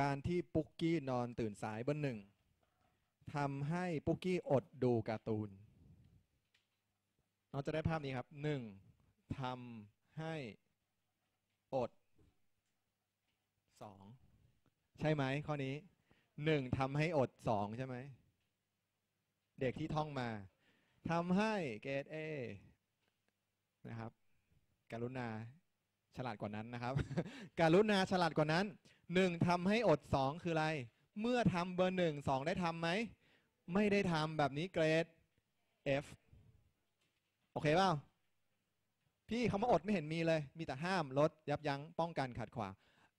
การที่ปุ๊กกี้นอนตื่นสายเบอร์หนึ่งทำให้ปุ๊กกี้อดดูการ์ตูนเราจะได้ภาพนี้ครับหนึ่งทำให้อดสองใช่ไหมข้อนี้หนึ่งทำให้อดสองใช่ไหม เด็กที่ท่องมาทำให้เกรดเอนะครับ การุณาฉลาดกว่านั้นนะครับ การุณาฉลาดกว่านั้น หนึ่งทำให้อดสองคืออะไร เมื่อทำเบอร์หนึ่งสองได้ทำไหม ไม่ได้ทำแบบนี้เกรด F โอเคเปล่าพี่คำว่าอดไม่เห็นมีเลย มีแต่ห้ามลดยับยั้งป้องกันขัดขวาง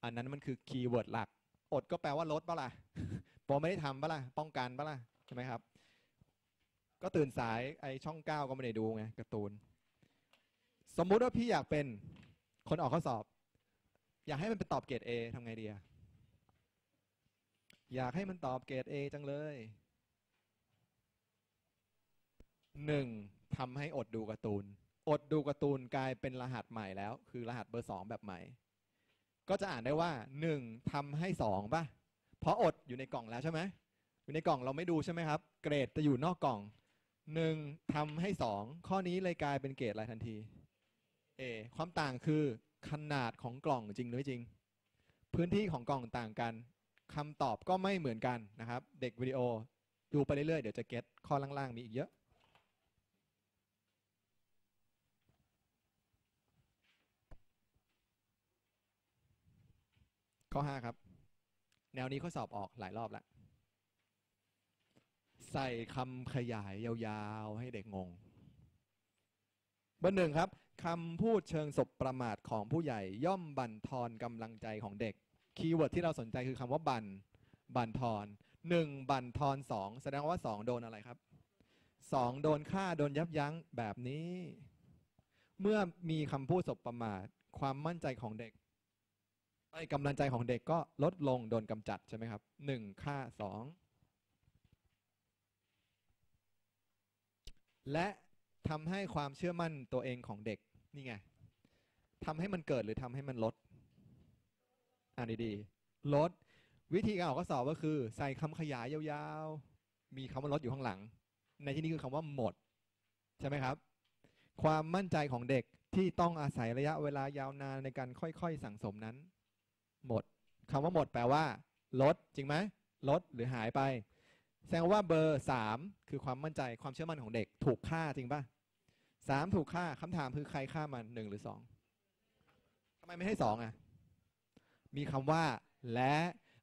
อันนั้นมันคือคีย์เวิร์ดหลัก อดก็แปลว่าลดปะล่ะปอไม่ได้ทำปะล่ะป้องกันปะล่ะใช่ไหมครับ ก็ตื่นสายไอช่องเก้าก็ไม่ได้ดูไงการ์ตูน สมมุติว่าพี่อยากเป็นคนออกข้อสอบ อยากให้มันเป็นตอบเกรด A ทำไงดีอะอยากให้มันตอบเกรด A จังเลยหนึ่งทำให้อดดูการ์ตูน อดดูการ์ตูนกลายเป็นรหัสใหม่แล้ว คือรหัสเบอร์สองแบบใหม่ ก็จะอ่านได้ว่าหนึ่งทำให้สองป่ะ เพราะอดอยู่ในกล่องแล้วใช่ไหมอยู่ในกล่องเราไม่ดูใช่ไหมครับ เกรดจะอยู่นอกกล่องหนึ่งทำให้สองข้อนี้เลยกลายเป็นเกรดอะไรทันที A ความต่างคือ ขนาดของกล่องจริงหรือไม่จริง พื้นที่ของกล่องต่างกันคำตอบก็ไม่เหมือนกันนะครับ เด็กวิดีโอดูไปเรื่อยๆ เดี๋ยวจะเก็ตข้อล่างๆ มีอีกเยอะข้อ5ครับ แนวนี้ข้อสอบออกหลายรอบแล้ว ใส่คำขยายยาวๆ ให้เด็กงงเบอร์หนึ่งครับ คำพูดเชิงสบประมาทของผู้ใหญ่ ย่อมบั่นทอนกำลังใจของเด็ก คีย์เวิร์ดที่เราสนใจคือคำว่าบั่นบั่นทอนหนึ่งบั่นทอนสองแสดงว่าสองโดนอะไรครับสองโดนฆ่าโดนยับยั้งแบบนี้ เมื่อมีคำพูดสบประมาท ความมั่นใจของเด็กไอ้กำลังใจของเด็กก็ลดลงโดนกำจัดใช่ไหมครับหนึ่งฆ่าสองและทำให้ความเชื่อมั่นตัวเองของเด็ก นี่ไงทำให้มันเกิดหรือทำให้มันลด อ่านดีๆ ลด วิธีการออกข้อสอบก็คือ ใส่คำขยายยาวๆ มีคำว่าลดอยู่ข้างหลัง ในที่นี้คือคำว่าหมด ใช่ไหมครับ ความมั่นใจของเด็กที่ต้องอาศัยระยะเวลายาวนานในการค่อยๆ สั่งสมนั้น หมดคำว่าหมดแปลว่า ลด จริงไหมลดหรือหายไป แสดงว่าเบอร์สามคือความมั่นใจความเชื่อมั่นของเด็ก ถูกฆ่าจริงปะ สามถูกฆ่าคำถามคือใครฆ่ามันหนึ่งหรือสองทำไมไม่ให้สองอะ มีคำว่า และ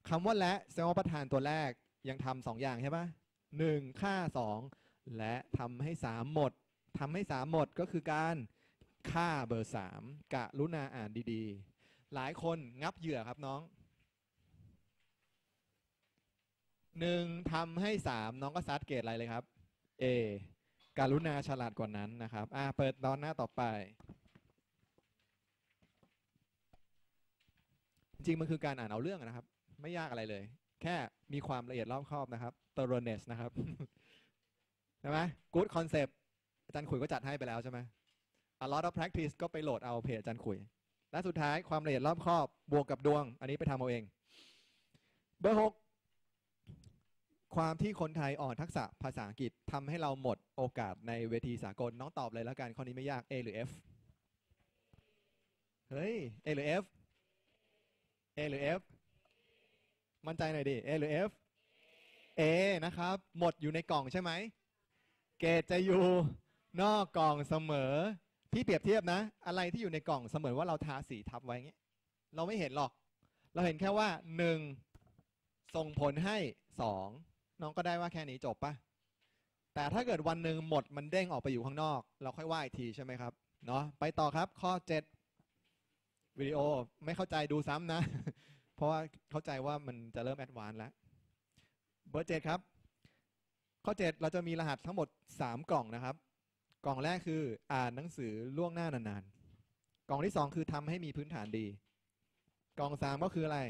คำว่าและแสดงว่าประธานตัวแรกยังทำสองอย่างใช่ปะหนึ่งฆ่าสองและทำให้สามหมดทำให้สามหมดก็คือการฆ่าเบอร์สามกะรุณาอ่านดีๆ หลายคนงับเหยื่อครับน้องหนึ่งทำให้สามน้องก็ซัดเกรดอะไรเลยครับ A การุณาฉลาดกว่านั้นนะครับอ่าเปิดตอนหน้าต่อไป จริงๆมันคือการอ่านเอาเรื่องนะครับ ไม่ยากอะไรเลย แค่มีความละเอียดรอบคอบนะครับ thoroughness นะครับใช่ไหม good concept อาจารย์ขุยก็จัดให้ไปแล้วใช่ไหม a lot of practice ก็ไปโหลดเอาเพจอาจารย์ขุย และสุดท้ายความละเอียดรอบคอบบวกกับดวง อันนี้ไปทำเอาเอง เบอร์หก ความที่คนไทยอ่อนทักษะภาษาอังกฤษทำให้เราหมดโอกาสในเวทีสากลน้องตอบเลยแล้วกันข้อนี้ไม่ยาก A หรือ F เฮ้ย A หรือ F A หรือ F มั่นใจหน่อยดิ A หรือ F A นะครับ หมดอยู่ในกล่องใช่ไหม เกรดจะอยู่นอกกล่องเสมอ พี่เปรียบเทียบนะ อะไรที่อยู่ในกล่องเสมือนว่าเราทาสีทับไว้เงี้ย เราไม่เห็นหรอก เราเห็นแค่ว่าหนึ่งส่งผลให้สอง น้องก็ได้ว่าแค่นี้จบปะแต่ถ้าเกิดวันหนึ่งหมดมันเด้งออกไปอยู่ข้างนอก เราค่อยว่าอีกทีใช่ไหมครับเนาะไปต่อครับข้อ 7 วิดีโอไม่เข้าใจดูซ้ำนะ เพราะว่าเข้าใจว่ามันจะเริ่มแอดวานแล้วเบอร์เจ็ดครับ ข้อ 7 เราจะมีรหัสทั้งหมด 3 กล่องนะครับ กล่องแรกคืออ่านหนังสือล่วงหน้านานๆ กล่องที่ 2 คือทำให้มีพื้นฐานดี กล่อง 3 ก็คืออะไร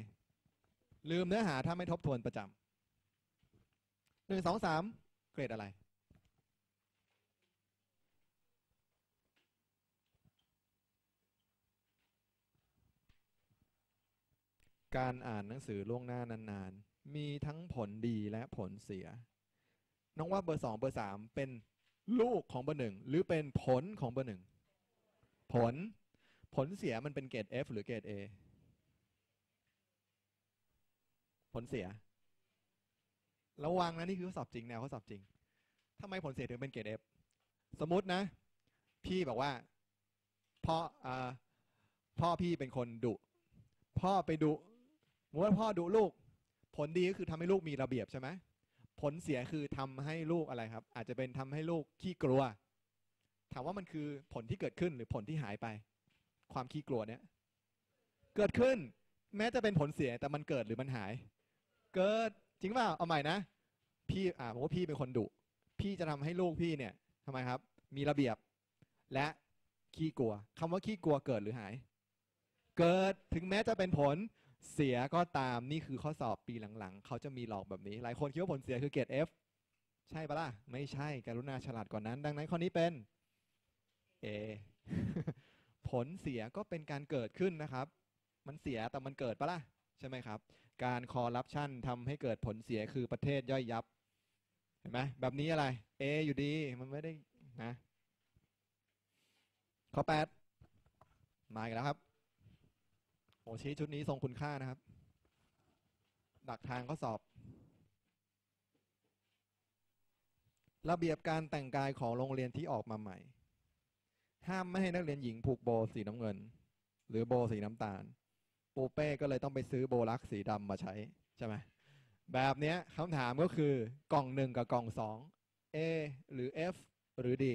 ลืมเนื้อหาถ้าไม่ทบทวนประจำ หนึ่งสองสามเกรดอะไร การอ่านหนังสือล่วงหน้านานๆ มีทั้งผลดีและผลเสีย น้องว่าเบอร์สองเบอร์สามเป็นลูกของเบอร์หนึ่งหรือเป็นผลของเบอร์หนึ่งผลผลเสียมันเป็นเกรด F หรือเกรด A ผลเสีย ระวังนะนี่คือข้อสอบจริงแนวข้อสอบจริงทำไมผลเสียถึงเป็นเกรด F สมมตินะ พี่บอกว่าพ่ออพ่อพี่เป็นคนดุ พ่อไปดุมว่าพ่อดุลูก ผลดีก็คือทำให้ลูกมีระเบียบใช่ไหมผลเสียคือทำให้ลูกอะไรครับ อาจจะเป็นทำให้ลูกขี้กลัว ถามว่ามันคือผลที่เกิดขึ้นหรือผลที่หายไป ความขี้กลัวเนี้ยเกิดขึ้น แม้จะเป็นผลเสียแต่มันเกิดหรือมันหาย เกิด จริงเปล่าเอาใหม่นะ พี่อ่าผมว่าพี่เป็นคนดุ พี่จะทำให้ลูกพี่เนี่ยทำไมครับ มีระเบียบ และขี้กลัวคำว่าขี้กลัวเกิดหรือหาย เกิดถึงแม้จะเป็นผลเสียก็ตามนี่คือข้อสอบปีหลังๆ เขาจะมีหลอกแบบนี้ หลายคนคิดว่าผลเสียคือเกรด F ใช่ปะล่ะ ไม่ใช่กรุณาฉลาดกว่านั้น ดังนั้นข้อนี้เป็น A ผลเสียก็เป็นการเกิดขึ้นนะครับ มันเสียแต่มันเกิดปะล่ะ ใช่ไหมครับ การคอร์รัปชันทำให้เกิดผลเสียคือประเทศย่อยยับ เห็นไหมแบบนี้อะไร A อยู่ดี มันไม่ได้นะ ข้อแปดมาอีกแล้วครับโอชี้ชุดนี้ทรงคุณค่านะครับ ดักทางข้อสอบ ระเบียบการแต่งกายของโรงเรียนที่ออกมาใหม่ ห้ามไม่ให้นักเรียนหญิงผูกโบสีน้ำเงิน หรือโบสีน้ำตาล ปูเป้ก็เลยต้องไปซื้อโบลักสีดำมาใช้ใช่ไหมแบบเนี้ยคำถามก็คือกล่องหนึ่งกับกล่องสอง A หรือ F หรือ D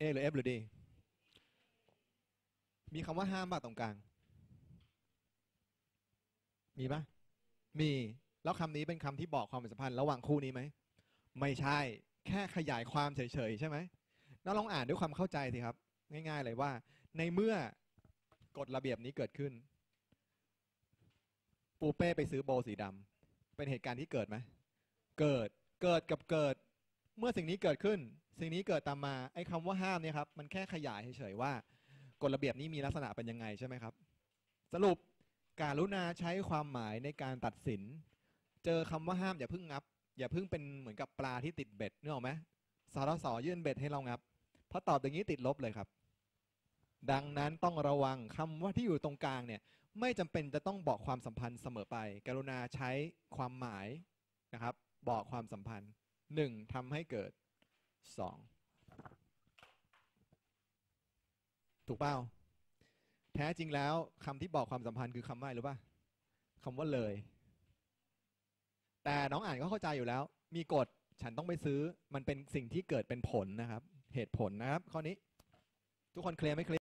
A หรือ F หรือ D มีคำว่าห้ามป่ะตรงกลาง มีปะมี แล้วคำนี้เป็นคำที่บอกความสัมพันธ์ระหว่างคู่นี้ไหม ไม่ใช่ แค่ขยายความเฉยๆใช่ไหมน้าลองอ่านด้วยความเข้าใจสิครับ ง่าย ๆ เลยว่า ในเมื่อกฎระเบียบนี้เกิดขึ้น ปูเป้ไปซื้อโบสีดำเป็นเหตุการณ์ที่เกิดไหม เกิด เกิดกับเกิด เมื่อสิ่งนี้เกิดขึ้น สิ่งนี้เกิดตามมา ไอ้คำว่าห้ามเนี่ยครับ มันแค่ขยายเฉยๆว่า กฎระเบียบนี้มีลักษณะเป็นยังไงใช่ไหมครับ สรุปการุณาใช้ความหมายในการตัดสิน เจอคำว่าห้ามอย่าพึ่งงับ อย่าพึ่งเป็นเหมือนกับปลาที่ติดเบ็ดนึกออกไหมสารสอยื่นเบ็ดให้เรางับเพราะตอบอย่างนี้ติดลบเลยครับ ดังนั้นต้องระวังคำว่าที่อยู่ตรงกลางเนี่ย ไม่จำเป็นจะต้องบอกความสัมพันธ์เสมอไปการุณาใช้ความหมายนะครับ บอกความสัมพันธ์ 1. ทำให้เกิด 2. ถูกเปล่าแท้จริงแล้วคำที่บอกความสัมพันธ์คือคำว่าหรือป่าคำว่าเลย แต่น้องอ่านก็เข้าใจอยู่แล้ว มีกฎฉันต้องไปซื้อมันเป็นสิ่งที่เกิดเป็นผลนะครับ เหตุผลนะครับ ข้อนี้ ทุกคนเคลียร์ไหมเคลียร์